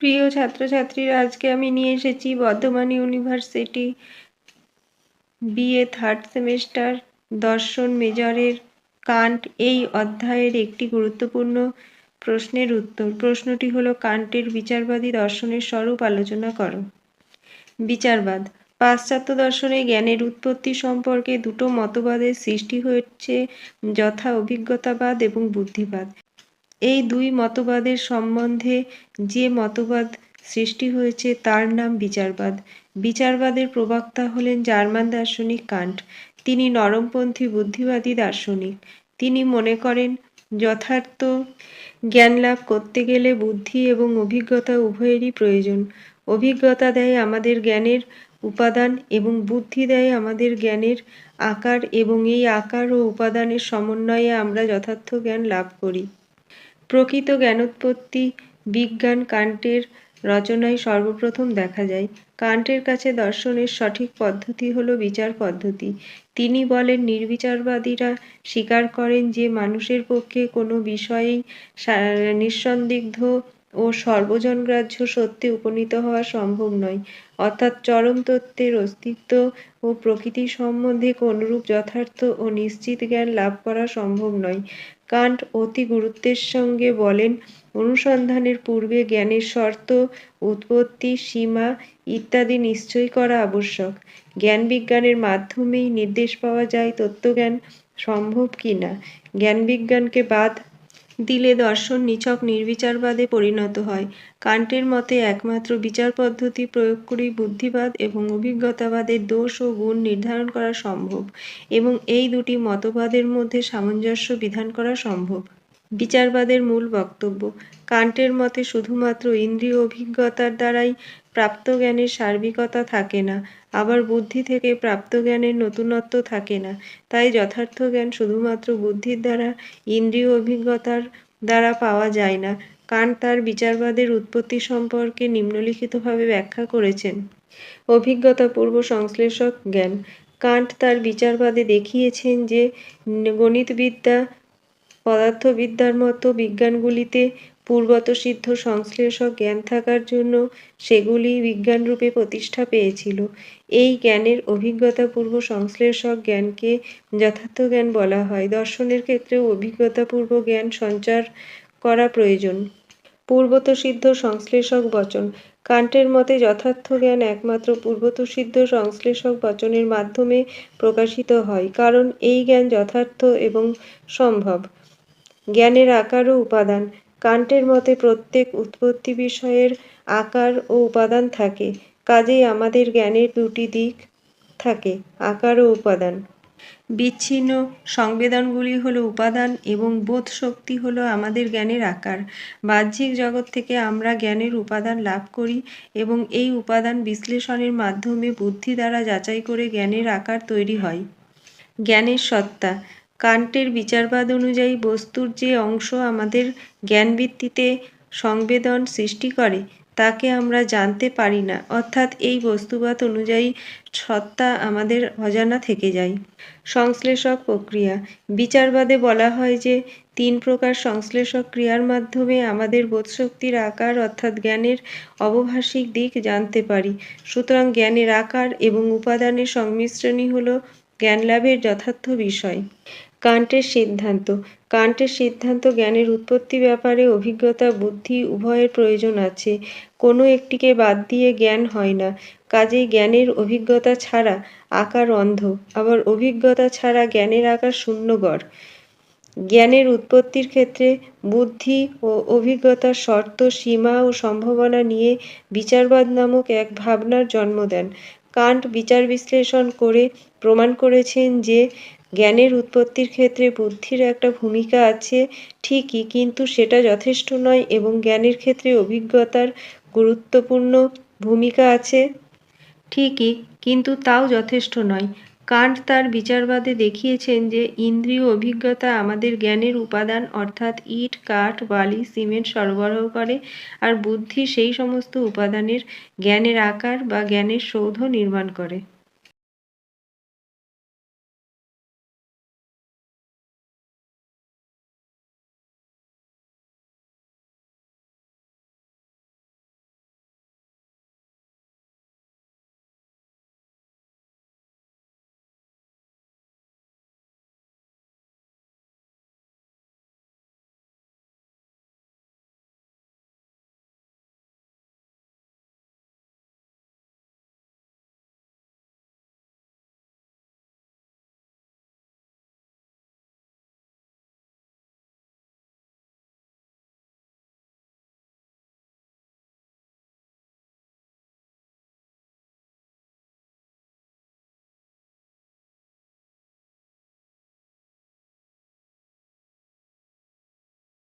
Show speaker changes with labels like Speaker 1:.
Speaker 1: প্রিয় ছাত্রছাত্রীরা, আজকে আমি নিয়ে এসেছি Bardhaman university BA third semester দর্শন মেজরের কান্ট। এই অধ্যায়ের একটি গুরুত্বপূর্ণ প্রশ্নের উত্তর। প্রশ্নটি হলো, কান্টের বিচারবাদী দর্শনের স্বরূপ আলোচনা করো। বিচারবাদ। পাশ্চাত্য দর্শনে জ্ঞানের উৎপত্তি সম্পর্কে দুটো মতবাদের সৃষ্টি হয়েছে, যথা অভিজ্ঞতাবাদ এবং বুদ্ধিবাদ। এই দুই মতবাদের সম্বন্ধে যে মতবাদ সৃষ্টি হয়েছে তার নাম বিচারবাদ। বিচারবাদের প্রবক্তা হলেন জার্মান দার্শনিক কান্ট। তিনি নরমপন্থী বুদ্ধিবাদী দার্শনিক। তিনি মনে করেন, যথার্থ জ্ঞান লাভ করতে গেলে বুদ্ধি এবং অভিজ্ঞতা উভয়েরই প্রয়োজন। অভিজ্ঞতা দেয় আমাদের জ্ঞানের উপাদান এবং বুদ্ধি দেয় আমাদের জ্ঞানের আকার এবং এই আকার ও উপাদানের সমন্বয়ে আমরা যথার্থ জ্ঞান লাভ করি। প্রকৃত জ্ঞানোৎপত্তি বিজ্ঞান কান্টের রচনায় সর্বপ্রথম দেখা যায়। কান্টের কাছে দর্শনের সঠিক পদ্ধতি হল বিচার পদ্ধতি। তিনি বলেন, নির্বিচারবাদীরা স্বীকার করেন যে মানুষের পক্ষে কোনো বিষয়েই নিঃসন্দিগ্ধ ও সর্বজনগ্রাহ্য সত্যে উপনীত হওয়া সম্ভব নয়। অর্থাৎ চরম তত্ত্বের অস্তিত্ব ও প্রকৃতি সম্বন্ধে কোনরূপ যথার্থ ও নিশ্চিত জ্ঞান লাভ করা সম্ভব নয়। কান্ট অতি গুরুত্বের সঙ্গে বলেন, অনুসন্ধানের পূর্বে জ্ঞানের শর্ত, উৎপত্তি, সীমা ইত্যাদি নিশ্চয় করা আবশ্যক। জ্ঞান বিজ্ঞানের মাধ্যমেই নির্দেশ পাওয়া যায় তত্ত্বজ্ঞান সম্ভব কি না জ্ঞান বিজ্ঞানকে বাদ দিলে দর্শন নিছক নির্বিচারবাদে পরিণত হয়। কান্টের মতে একমাত্র বিচার পদ্ধতি প্রয়োগ করেই বুদ্ধিবাদ এবং অভিজ্ঞতাবাদের দোষ ও গুণ নির্ধারণ করা সম্ভব এবং এই দুটি মতবাদের মধ্যে সামঞ্জস্য বিধান করা সম্ভব। বিচারবাদের মূল বক্তব্য, কান্টের মতে শুধুমাত্র ইন্দ্রিয় অভিজ্ঞতার দ্বারাই প্রাপ্ত জ্ঞানের সার্বিকতা থাকে না, আবার বুদ্ধি থেকে প্রাপ্ত জ্ঞানের নতুনত্ব থাকে না। তাই যথার্থ জ্ঞান শুধুমাত্র বুদ্ধির দ্বারা, ইন্দ্রিয় অভিজ্ঞতার দ্বারা পাওয়া যায় না। কান্ট তার বিচারবাদের উৎপত্তি সম্পর্কে নিম্নলিখিতভাবে ব্যাখ্যা করেছেন। অভিজ্ঞতা পূর্ব সংশ্লেষক জ্ঞান। কান্ট তার বিচারবাদে দেখিয়েছেন যে গণিতবিদ্যা, পদার্থবিদ্যার মতো বিজ্ঞানগুলিতে পূর্বত সিদ্ধ সংশ্লেষক জ্ঞান থাকার জন্য সেগুলি বিজ্ঞানরূপে প্রতিষ্ঠা পেয়েছিল। এই জ্ঞানের অভিজ্ঞতাপূর্ব সংশ্লেষক জ্ঞানকে যথার্থ জ্ঞান বলা হয়। দর্শনের ক্ষেত্রেও অভিজ্ঞতাপূর্ব জ্ঞান সঞ্চার করা প্রয়োজন। পূর্বত সিদ্ধ সংশ্লেষক বচন। কান্টের মতে যথার্থ জ্ঞান একমাত্র পূর্বত সিদ্ধ সংশ্লেষক বচনের মাধ্যমে প্রকাশিত হয়, কারণ এই জ্ঞান যথার্থ এবং সম্ভব। জ্ঞানের আকার ও উপাদান। কান্টের মতে প্রত্যেক উৎপত্তি বিষয়ের আকার ও উপাদান থাকে, কাজেই আমাদের জ্ঞানের দুটি দিক থাকে, আকার ও উপাদান। বিচ্ছিন্ন সংবেদনগুলি হলো উপাদান এবং বোধ শক্তি হলো আমাদের জ্ঞানের আকার। বাহ্যিক জগৎ থেকে আমরা জ্ঞানের উপাদান লাভ করি এবং এই উপাদান বিশ্লেষণের মাধ্যমে বুদ্ধি দ্বারা যাচাই করে জ্ঞানের আকার তৈরি হয়। জ্ঞানের সত্তা কান্টের বিচারবাদ অনুযায়ী বস্তুর যে অংশ আমাদের জ্ঞানভিত্তিতে সংবেদন সৃষ্টি করে, তাকে আমরা জানতে পারি না। অর্থাৎ এই বস্তুবাদ অনুযায়ী সত্তা আমাদের অজানা থেকে যায়। সংশ্লেষক প্রক্রিয়া। বিচারবাদে বলা হয় যে, তিন প্রকার সংশ্লেষক ক্রিয়ার মাধ্যমে আমাদের বোধশক্তির আকার অর্থাৎ জ্ঞানের অবভাষিক দিক জানতে পারি। সুতরাং জ্ঞানের আকার এবং উপাদানের সংমিশ্রণই হল জ্ঞান লাভের যথার্থ বিষয়। কান্টের সিদ্ধান্ত। কান্টের সিদ্ধান্ত জ্ঞানের উৎপত্তি ব্যাপারে অভিজ্ঞতা, বুদ্ধি, উভয়ের প্রয়োজন আছে। কোনো একটিকে বাদ দিয়ে জ্ঞান হয় না। কাজেই জ্ঞানের অভিজ্ঞতা ছাড়া আকার অন্ধ। আবার অভিজ্ঞতা ছাড়া জ্ঞানের আকার শূন্যগড়। জ্ঞানের উৎপত্তির ক্ষেত্রে বুদ্ধি ও অভিজ্ঞতার শর্ত, সীমা ও সম্ভাবনা নিয়ে বিচারবাদ নামক এক ভাবনার জন্ম দেন। কান্ট বিচার বিশ্লেষণ করে প্রমাণ করেছেন যে জ্ঞানের উৎপত্তির ক্ষেত্রে বুদ্ধির একটা ভূমিকা আছে, ঠিকই, কিন্তু সেটা যথেষ্ট নয় এবং জ্ঞানের ক্ষেত্রে অভিজ্ঞতার গুরুত্বপূর্ণ ভূমিকা আছে। ঠিকই, কিন্তু তাও যথেষ্ট নয়। কান্ট তার বিচারবাদে দেখিয়েছেন যে ইন্দ্রিয় অভিজ্ঞতা আমাদের জ্ঞানের উপাদান, অর্থাৎ ইট, কাঠ, বালি, সিমেন্ট সরবরাহ করে, আর বুদ্ধি সেই সমস্ত উপাদানের জ্ঞানের আকার বা জ্ঞানের সৌধ নির্মাণ করে।